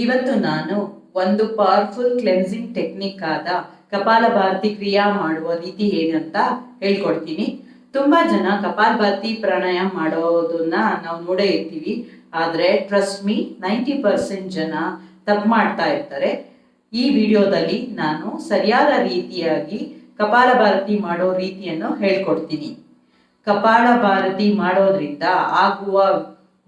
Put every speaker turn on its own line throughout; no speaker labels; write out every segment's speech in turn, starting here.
ಇವತ್ತು ನಾನು ಒಂದು ಪವರ್ಫುಲ್ ಕ್ಲೆನ್ಸಿಂಗ್ ಟೆಕ್ನಿಕ್ ಆದ ಕಪಾಲಭಾರತಿ ಕ್ರಿಯಾ ಮಾಡುವ ರೀತಿ ಏನಂತ ಹೇಳ್ಕೊಡ್ತೀನಿ. ತುಂಬಾ ಜನ ಕಪಾಲಭಾರತಿ ಪ್ರಾಣಾಯಾಮ ಮಾಡೋದನ್ನ ನಾವು ನೋಡೇ ಇರ್ತೀವಿ. ಆದರೆ ಟ್ರಸ್ಟ್ ಮೀ ನೈಂಟಿ ಪರ್ಸೆಂಟ್ ಜನ ತಪ್ಪು ಮಾಡ್ತಾ ಇರ್ತಾರೆ. ಈ ವಿಡಿಯೋದಲ್ಲಿ ನಾನು ಸರಿಯಾದ ರೀತಿಯಾಗಿ ಕಪಾಲಭಾರತಿ ಮಾಡೋ ರೀತಿಯನ್ನು ಹೇಳ್ಕೊಡ್ತೀನಿ. ಕಪಾಲಭಾರತಿ ಮಾಡೋದ್ರಿಂದ ಆಗುವ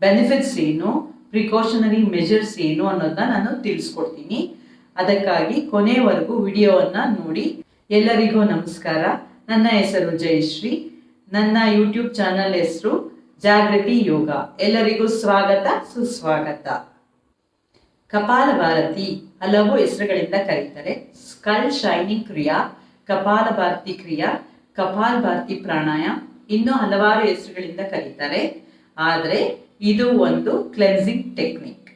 ಬೆನಿಫಿಟ್ಸ್ ಏನು? ಪ್ರಿಕಾಷನರಿ ಮೆಜರ್ಸ್ ಏನು ಅನ್ನೋದನ್ನ ನಾನು ತಿಳಿಸ್ಕೊಡ್ತೀನಿ. ಅದಕ್ಕಾಗಿ ಕೊನೆವರೆಗೂ ವಿಡಿಯೋವನ್ನು ನೋಡಿ. ಎಲ್ಲರಿಗೂ ನಮಸ್ಕಾರ. ನನ್ನ ಹೆಸರು ಜಯಶ್ರೀ. ನನ್ನ ಯೂಟ್ಯೂಬ್ ಚಾನಲ್ ಹೆಸರು ಜಾಗೃತಿ ಯೋಗ. ಎಲ್ಲರಿಗೂ ಸ್ವಾಗತ, ಸುಸ್ವಾಗತ. ಕಪಾಲಭಾರತಿ ಹಲವು ಹೆಸರುಗಳಿಂದ ಕರೀತಾರೆ. ಸ್ಕಲ್ ಶೈನಿಂಗ್ ಕ್ರಿಯಾ ಕಪಾಲಭಾರತಿ ಕ್ರಿಯಾ ಕಪಾಲಭಾರತಿ ಪ್ರಾಣಾಯಾಮ. ಇನ್ನೂ ಹಲವಾರು ಹೆಸರುಗಳಿಂದ ಕರೀತಾರೆ. ಆದರೆ ಇದು ಒಂದು ಕ್ಲೆನ್ಸಿಂಗ್ ಟೆಕ್ನಿಕ್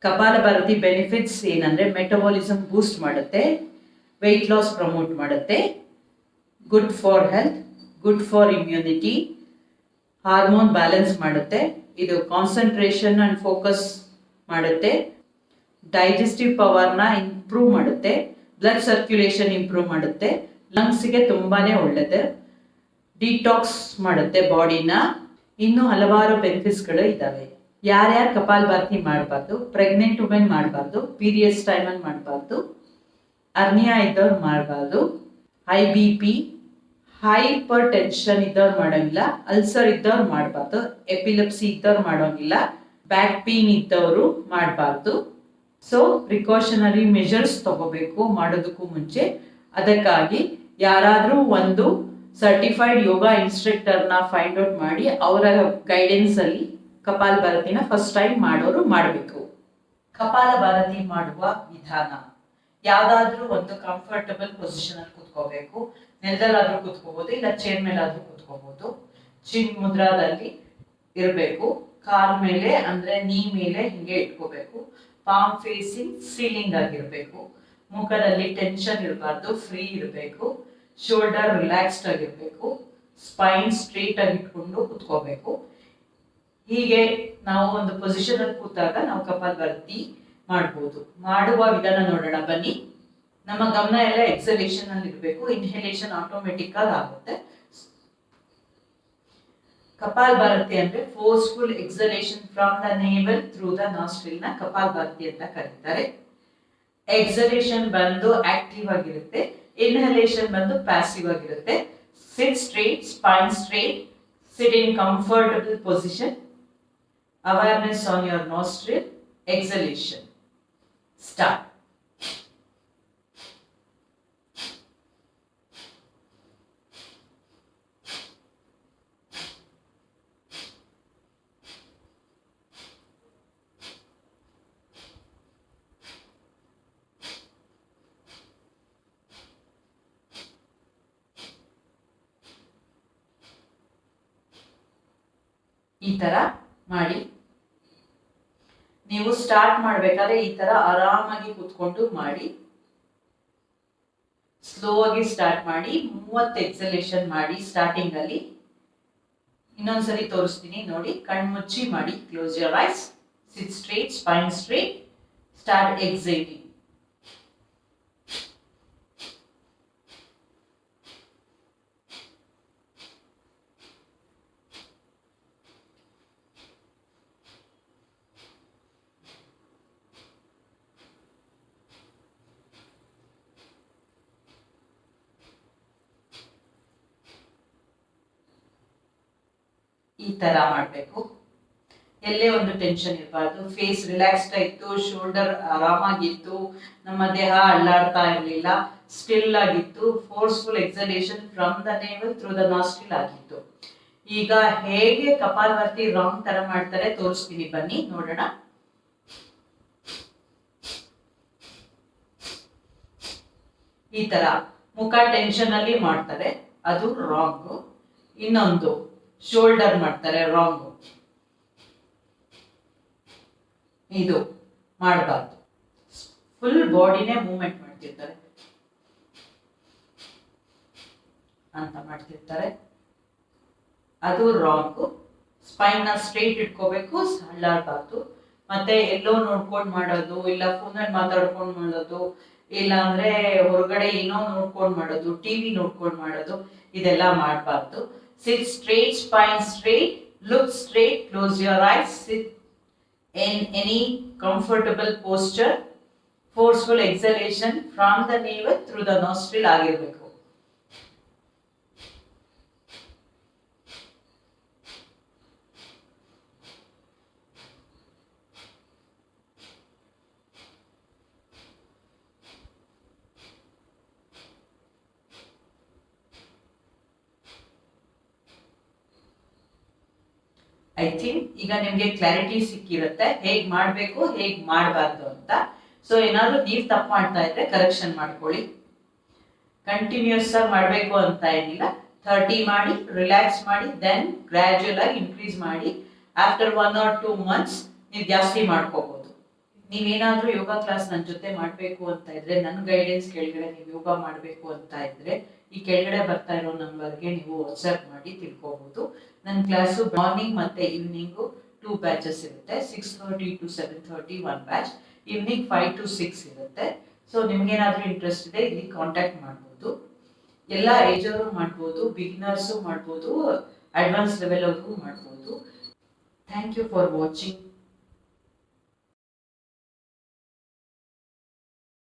ಕಪಾಲಭಾರತಿ ಬೆನಿಫಿಟ್ಸ್ ಏನಂದ್ರೆ ಮೆಟಬಾಲಿಸಮ್ ಬೂಸ್ಟ್ ಮಾಡುತ್ತೆ ವೆಯ್ಟ್ ಲಾಸ್ ಪ್ರಮೋಟ್ ಮಾಡುತ್ತೆ good for health good for immunity hormone balance ಮಾಡುತ್ತೆ, ಇದು ಕಾನ್ಸಂಟ್ರೇಷನ್ ಅಂಡ್ ಫೋಕಸ್ ಮಾಡುತ್ತೆ ಡೈಜೆಸ್ಟಿವ್ ಪವರ್ನ ಇಂಪ್ರೂವ್ ಮಾಡುತ್ತೆ ಬ್ಲಡ್ ಸರ್ಕ್ಯುಲೇಷನ್ ಇಂಪ್ರೂವ್ ಮಾಡುತ್ತೆ ಲಂಗ್ಸಿಗೆ ತುಂಬಾನೇ ಒಳ್ಳೆಯದು ಡಿಟಾಕ್ಸ್ ಮಾಡುತ್ತೆ ಬಾಡಿನ ಇನ್ನು ಹಲವಾರು ಬೆನಿಫಿಟ್ಸ್ಗಳು ಇದ್ದಾವೆ ಯಾರ್ಯಾರು ಕಪಾಲಭಾರತಿ ಮಾಡಬಾರ್ದು ಪ್ರೆಗ್ನೆಂಟ್ ವುಮೆನ್ ಮಾಡಬಾರ್ದು ಪೀರಿಯಡ್ಸ್ ಟೈಮಲ್ಲಿ ಮಾಡಬಾರ್ದು ಅರ್ನಿಯಾ ಇದ್ದವ್ರು ಮಾಡಬಾರ್ದು high B P hypertension ಇದ್ದವ್ರು ಮಾಡೋಂಗಿಲ್ಲ ಅಲ್ಸರ್ ಇದ್ದವ್ರು ಮಾಡಬಾರ್ದು ಎಪಿಲೆಪ್ಸಿ ಇದ್ದವ್ರು ಮಾಡೋಂಗಿಲ್ಲ ಬ್ಯಾಕ್ ಪೇನ್ ಇದ್ದವರು ಮಾಡಬಾರ್ದು. ಸೊ ಪ್ರಿಕಾಷನರಿ ಮೆಷರ್ಸ್ ತಗೋಬೇಕು ಮಾಡೋದಕ್ಕೂ ಮುಂಚೆ. ಅದಕ್ಕಾಗಿ ಯಾರಾದರೂ ಒಂದು ಸರ್ಟಿಫೈಡ್ ಯೋಗ ಇನ್ಸ್ಟ್ರಕ್ಟರ್ನ ಫೈಂಡ್ ಔಟ್ ಮಾಡಿ ಅವರ ಗೈಡೆನ್ಸ್ ಅಲ್ಲಿ ಕಪಾಲ್ ಭಾರತಿನ ಫಸ್ಟ್ ಟೈಮ್ ಮಾಡೋರು ಮಾಡಬೇಕು. ಕಪಾಲ ಭಾರತಿ ಮಾಡುವ ವಿಧಾನ. ಯಾವುದಾದ್ರೂ ಒಂದು ಕಂಫರ್ಟಬಲ್ ಪೊಸಿಷನ್ ಅಲ್ಲಿ ಕುತ್ಕೋಬೇಕು. ನೆಲದಲ್ಲಾದ್ರೂ ಕುತ್ಕೋಬಹುದು ಇಲ್ಲ ಚೇರ್ ಮೇಲಾದ್ರೂ ಕುತ್ಕೋಬಹುದು ಚಿನ್ ಮುದ್ರಾದಲ್ಲಿ ಇರಬೇಕು. ಕಾಲ್ ಮೇಲೆ ಅಂದ್ರೆ ನೀ ಮೇಲೆ ಹಿಂಗೆ ಇಟ್ಕೋಬೇಕು. ಪಾಮ್ ಫೇಸಿಂಗ್ ಸೀಲಿಂಗ್ ಆಗಿರ್ಬೇಕು. ಮುಖದಲ್ಲಿ ಟೆನ್ಷನ್ ಇರಬಾರ್ದು ಫ್ರೀ ಇರಬೇಕು. ಶೋಲ್ಡರ್ ರಿಲ್ಯಾಕ್ಸ್ಡ್ ಆಗಿರ್ಬೇಕು ಸ್ಪೈನ್ ಸ್ಟ್ರೇಟ್ ಆಗಿ ಇಟ್ಕೊಂಡು ಕುತ್ಕೋಬೇಕು. ಹೀಗೆ ನಾವು ಒಂದು ಪೊಸಿಷನ್ ಅಲ್ಲಿ ಕೂತಾಗ ನಾವು ಕಪಾಲಭಾರತಿ ಮಾಡ್ಬೋದು. ಮಾಡುವ ವಿಧಾನ ನೋಡೋಣ, ಬನ್ನಿ. ನಮ್ಮ ಗಮನ ಎಲ್ಲ ಎಕ್ಸಲೇಷನ್ ಅಲ್ಲಿ ಇರಬೇಕು. ಇನ್ಹೇಲೇಷನ್ ಆಟೋಮೆಟಿಕ್ ಆಗಿ ಆಗುತ್ತೆ. ಕಪಾಲ್ ಭಾರತಿ ಅಂದ್ರೆ forceful exhalation from the navel through the ನಾಸ್ಟ್ರಿಲ್ನ Kapalbhati ಅಂತ ಕರೀತಾರೆ. ಎಕ್ಸಲೇಷನ್ ಬಂದು ಆಕ್ಟಿವ್ ಆಗಿರುತ್ತೆ. ಇನ್ಹಲೇಷನ್ ಬಂದು ಪ್ಯಾಸಿವ್ ಆಗಿರುತ್ತೆ. Sit straight spine straight sit in comfortable position awareness on your nostril, exhalation. Start. ಈ ತರ ಮಾಡಿ. ನೀವು ಸ್ಟಾರ್ಟ್ ಮಾಡ್ಬೇಕಾದ್ರೆ ಈ ತರ ಆರಾಮಾಗಿ ಕೂತ್ಕೊಂಡು ಮಾಡಿ. ಸ್ಲೋ ಆಗಿ ಸ್ಟಾರ್ಟ್ ಮಾಡಿ, ಮೂವತ್ತು ಎಕ್ಸಲೇಷನ್ ಮಾಡಿ ಸ್ಟಾರ್ಟಿಂಗ್ ಅಲ್ಲಿ. ಇನ್ನೊಂದ್ಸರಿ ತೋರಿಸ್ತೀನಿ ನೋಡಿ ಕಣ್ಮುಚ್ಚಿ ಮಾಡಿ close your eyes sit straight spine straight start exciting ಈ ತರ ಮಾಡಬೇಕು. ಎಲ್ಲೇ ಒಂದು ಟೆನ್ಷನ್ ಇರಬಾರ್ದು. ಫೇಸ್ ರಿಲ್ಯಾಕ್ಸ್ಡ್ ಇತ್ತು ಶೋಲ್ಡರ್ ಆರಾಮಾಗಿತ್ತು, ನಮ್ಮ ದೇಹ ಅಳ್ಳಾಡ್ತಾ ಇರಲಿಲ್ಲ ಸ್ಟಿಲ್ ಆಗಿತ್ತು forceful exhalation from the navel through the nostril ಆಗಿತ್ತು. ಈಗ ಹೇಗೆ ಕಪಾಲ್ವರ್ತಿ ರಾಂಗ್ ತರ ಮಾಡ್ತಾರೆ ತೋರಿಸ್ತೀನಿ, ಬನ್ನಿ, ನೋಡೋಣ. ಈ ತರ ಮುಖ ಟೆನ್ಷನ್ ಅಲ್ಲಿ ಮಾಡ್ತಾರೆ. ಅದು ರಾಂಗ್ ಇನ್ನೊಂದು. ಶೋಲ್ಡರ್ ಮಾಡ್ತಾರೆ ರಾಂಗ್ ಇದು ಮಾಡಬಾರ್ದು. ಫುಲ್ ಬಾಡಿನೇ ಮೂವ್ಮೆಂಟ್ ಮಾಡ್ತಿರ್ತಾರೆ. ಅಂತ ಮಾಡ್ತಿರ್ತಾರೆ. ಅದು ರಾಂಗ್ ಸ್ಪೈನ್ ಸ್ಟ್ರೈಟ್ ಇಟ್ಕೋಬೇಕು ಹಳ್ಳಾಡಬಾರ್ದು ಮತ್ತೆ ಎಲ್ಲೋ ನೋಡ್ಕೊಂಡು ಮಾಡೋದು, ಇಲ್ಲ ಫೋನಲ್ಲಿ ಮಾತಾಡ್ಕೊಂಡು ಮಾಡೋದು, ಇಲ್ಲ ಅಂದ್ರೆ ಹೊರಗಡೆ ಏನೋ ನೋಡ್ಕೊಂಡು ಮಾಡೋದು ಟಿವಿ ನೋಡ್ಕೊಂಡು ಮಾಡೋದು, ಇದೆಲ್ಲ ಮಾಡಬಾರ್ದು. sit straight spine straight look straight close your eyes sit in any comfortable posture forceful exhalation from the navel through the nostril ಆಗಿರ್ಬೇಕು ಐ ಥಿಂಕ್ ಈಗ ನಿಮ್ಗೆ ಕ್ಲಾರಿಟಿ ಸಿಕ್ಕಿರುತ್ತೆ. ಹೇಗ್ ಮಾಡಬೇಕು, ಹೇಗ್ ಮಾಡಬಾರ್ದು ಅಂತ. ಸೊ ಏನಾದ್ರು ನೀವು ತಪ್ಪು ಮಾಡ್ತಾ ಇದ್ರೆ ಕರೆಕ್ಷನ್ ಮಾಡ್ಕೊಳ್ಳಿ. ಕಂಟಿನ್ಯೂಸ್ ಆಗಿ ಮಾಡಬೇಕು ಅಂತ ಏನಿಲ್ಲ. ಥರ್ಟಿ ಮಾಡಿ ರಿಲ್ಯಾಕ್ಸ್ ಮಾಡಿ ದೆನ್ ಗ್ರಾಜುಯಲ್ ಆಗಿ ಇನ್ಕ್ರೀಸ್ ಮಾಡಿ. After one or two months ನೀವು ಜಾಸ್ತಿ ಮಾಡ್ಕೋಬಹುದು ನೀವೇನಾದ್ರೂ ಯೋಗ ಕ್ಲಾಸ್ ನನ್ನ ಜೊತೆ ಮಾಡಬೇಕು ಅಂತ ಇದ್ರೆ ನನ್ನ ಗೈಡೆನ್ಸ್ ಕೆಳಗಡೆ ನೀವು ಯೋಗ ಮಾಡಬೇಕು ಅಂತ ಇದ್ರೆ, ಈ ಕೆಳಗಡೆ ಬರ್ತಾ ಇರೋ ನಂಬರ್ಗೆ ನೀವು ವಾಟ್ಸ್ಆ್ಯಪ್ ಮಾಡಿ ತಿಳ್ಕೊಬಹುದು ನನ್ನ ಕ್ಲಾಸು ಮಾರ್ನಿಂಗ್ ಮತ್ತೆ ಈವ್ನಿಂಗು ಟೂ ಬ್ಯಾಚಸ್ ಇರುತ್ತೆ. Six thirty to seven thirty one batch evening five to six ಇರುತ್ತೆ. ಸೊ ನಿಮ್ಗೇನಾದ್ರೂ ಇಂಟ್ರೆಸ್ಟ್ ಇದೆ, ಇಲ್ಲಿ ಕಾಂಟ್ಯಾಕ್ಟ್ ಮಾಡ್ಬೋದು. ಎಲ್ಲ ಏಜ್ ಅವರು ಮಾಡ್ಬೋದು ಬಿಗಿನರ್ಸು ಮಾಡ್ಬೋದು ಅಡ್ವಾನ್ಸ್ ಲೆವೆಲ್ ಅವ್ರಿಗೂ ಮಾಡ್ಬೋದು. Thank you for watching